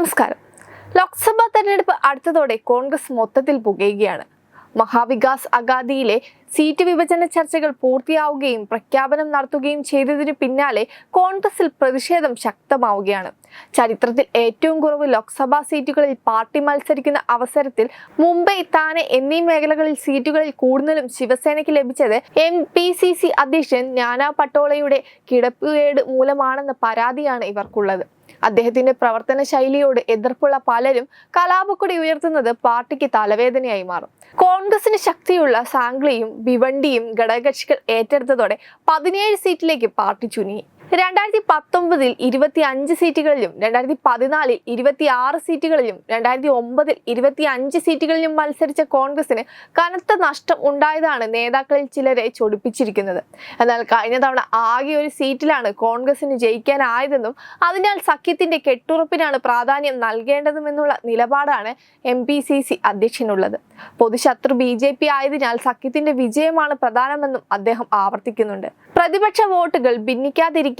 നമസ്കാരം. ലോക്സഭാ തെരഞ്ഞെടുപ്പ് അടുത്തതോടെ കോൺഗ്രസ് മൊത്തത്തിൽ പുകയുകയാണ്. മഹാവികാസ് അഗാദിയിലെ സീറ്റ് വിഭജന ചർച്ചകൾ പൂർത്തിയാവുകയും പ്രഖ്യാപനം നടത്തുകയും ചെയ്തതിനു പിന്നാലെ കോൺഗ്രസിൽ പ്രതിഷേധം ശക്തമാവുകയാണ്. ചരിത്രത്തിൽ ഏറ്റവും കുറവ് ലോക്സഭാ സീറ്റുകളിൽ പാർട്ടി മത്സരിക്കുന്ന അവസരത്തിൽ മുംബൈ താനെ എന്നീ മേഖലകളിൽ സീറ്റുകളിൽ കൂടുതലും ശിവസേനയ്ക്ക് ലഭിച്ചത് എം പി സി സി അധ്യക്ഷൻ നാനാ പട്ടോളയുടെ കിടപ്പുകേട് മൂലമാണെന്ന പരാതിയാണ് ഇവർക്കുള്ളത്. അദ്ദേഹത്തിന്റെ പ്രവർത്തന ശൈലിയോട് എതിർപ്പുള്ള പലരും കലാപക്കൊടി ഉയർത്തുന്നത് പാർട്ടിക്ക് തലവേദനയായി മാറും. കോൺഗ്രസിന് ശക്തിയുള്ള സാംഗ്ലിയും ഭിവണ്ടിയും ഘടകകക്ഷികൾ ഏറ്റെടുത്തതോടെ പതിനേഴ് സീറ്റിലേക്ക് പാർട്ടി ചുരുങ്ങി. രണ്ടായിരത്തി പത്തൊമ്പതിൽ ഇരുപത്തി അഞ്ച് സീറ്റുകളിലും രണ്ടായിരത്തി പതിനാലിൽ ഇരുപത്തി ആറ് സീറ്റുകളിലും രണ്ടായിരത്തി ഒമ്പതിൽ ഇരുപത്തി അഞ്ച് സീറ്റുകളിലും മത്സരിച്ച കോൺഗ്രസിന് കനത്ത നഷ്ടം ഉണ്ടായതാണ് നേതാക്കളിൽ ചിലരെ ചൊടിപ്പിച്ചിരിക്കുന്നത്. എന്നാൽ കഴിഞ്ഞ തവണ ആകെ ഒരു സീറ്റിലാണ് കോൺഗ്രസിന് ജയിക്കാനായതെന്നും അതിനാൽ സഖ്യത്തിന്റെ കെട്ടുറപ്പിനാണ് പ്രാധാന്യം നൽകേണ്ടതുമെന്നുള്ള നിലപാടാണ് എം പി സി സി അധ്യക്ഷനുള്ളത്. പൊതുശത്രു ബി ജെ പി ആയതിനാൽ സഖ്യത്തിന്റെ വിജയമാണ് പ്രധാനമെന്നും അദ്ദേഹം ആവർത്തിക്കുന്നുണ്ട്. പ്രതിപക്ഷ വോട്ടുകൾ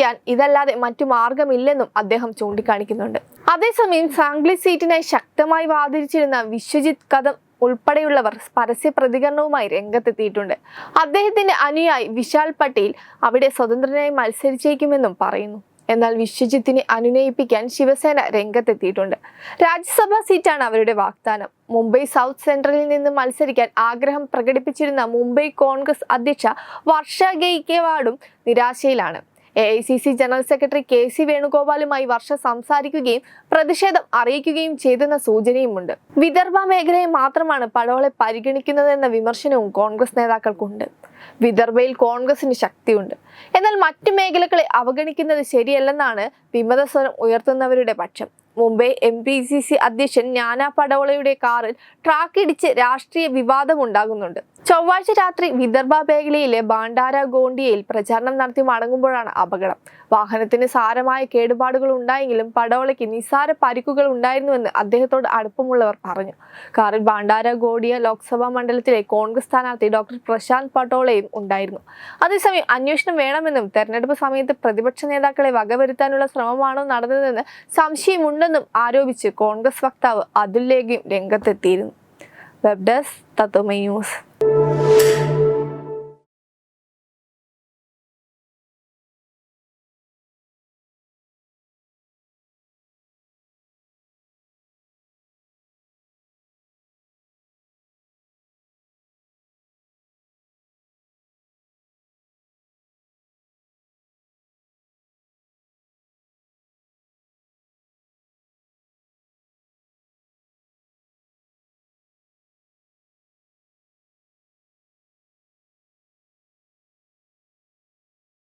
ഭിന്നിക്കാതിരിക്കാൻ ഇതല്ലാതെ മറ്റു മാർഗമില്ലെന്നും അദ്ദേഹം ചൂണ്ടിക്കാണിക്കുന്നുണ്ട്. അതേസമയം സാംഗ്ലി സീറ്റിനായി ശക്തമായി വാദിച്ചിരുന്ന വിശ്വജിത് കഥം ഉൾപ്പെടെയുള്ളവർ പരസ്യ പ്രതികരണവുമായി രംഗത്തെത്തിയിട്ടുണ്ട്. അദ്ദേഹത്തിന്റെ അനുയായി വിശാൽ പട്ടേൽ അവിടെ സ്വതന്ത്രനായി മത്സരിച്ചേക്കുമെന്നും പറയുന്നു. എന്നാൽ വിശ്വജിത്തിനെ അനുനയിപ്പിക്കാൻ ശിവസേന രംഗത്തെത്തിയിട്ടുണ്ട്. രാജ്യസഭാ സീറ്റാണ് അവരുടെ വാഗ്ദാനം. മുംബൈ സൗത്ത് സെൻട്രലിൽ നിന്ന് മത്സരിക്കാൻ ആഗ്രഹം പ്രകടിപ്പിച്ചിരുന്ന മുംബൈ കോൺഗ്രസ് അധ്യക്ഷ വർഷ ഗെയ്ക്കേവാഡും നിരാശയിലാണ്. A I C C general secretary K C വേണുഗോപാലുമായി Varsha സംസാരിക്കുകയും പ്രതിഷേധം അറിയിക്കുകയും ചെയ്തെന്ന സൂചനയുമുണ്ട്. വിദർഭ മേഖലയെ മാത്രമാണ് പടോളെ പരിഗണിക്കുന്നതെന്ന വിമർശനവും കോൺഗ്രസ് നേതാക്കൾക്കുണ്ട്. വിദർഭയിൽ കോൺഗ്രസിന് ശക്തിയുണ്ട്. എന്നാൽ മറ്റു മേഖലകളെ അവഗണിക്കുന്നത് ശരിയല്ലെന്നാണ് വിമതസ്വരം ഉയർത്തുന്നവരുടെ പക്ഷം. Mumbai M P C C അധ്യക്ഷൻ ജ്ഞാന പടോളയുടെ കാറിൽ ട്രാക്കിടിച്ച് രാഷ്ട്രീയ വിവാദമുണ്ടാകുന്നുണ്ട്. ചൊവ്വാഴ്ച രാത്രി വിദർഭ മേഖലയിലെ ബാണ്ടാര ഗോണ്ടിയയിൽ പ്രചാരണം നടത്തി മടങ്ങുമ്പോഴാണ് അപകടം. വാഹനത്തിന് സാരമായ കേടുപാടുകൾ ഉണ്ടായെങ്കിലും പടവളയ്ക്ക് നിസ്സാര പരിക്കുകൾ ഉണ്ടായിരുന്നുവെന്ന് അദ്ദേഹത്തോട് അടുപ്പമുള്ളവർ പറഞ്ഞു. കാറിൽ ബാണ്ടാര ഗോഡിയ ലോക്സഭാ മണ്ഡലത്തിലെ കോൺഗ്രസ് സ്ഥാനാർത്ഥി ഡോക്ടർ പ്രശാന്ത് പട്ടോളയും ഉണ്ടായിരുന്നു. അതേസമയം അന്വേഷണം വേണമെന്നും തെരഞ്ഞെടുപ്പ് സമയത്ത് പ്രതിപക്ഷ നേതാക്കളെ വകവരുത്താനുള്ള ശ്രമമാണോ നടന്നതെന്ന് സംശയമുണ്ടെന്നും ചെയ്തുവെന്നും ആരോപിച്ച് കോൺഗ്രസ് വക്താവ് അതുൽ ലേഖയും രംഗത്തെത്തിയിരുന്നു. വെബ് ഡെസ്ക് തത്വമൈ ന്യൂസ്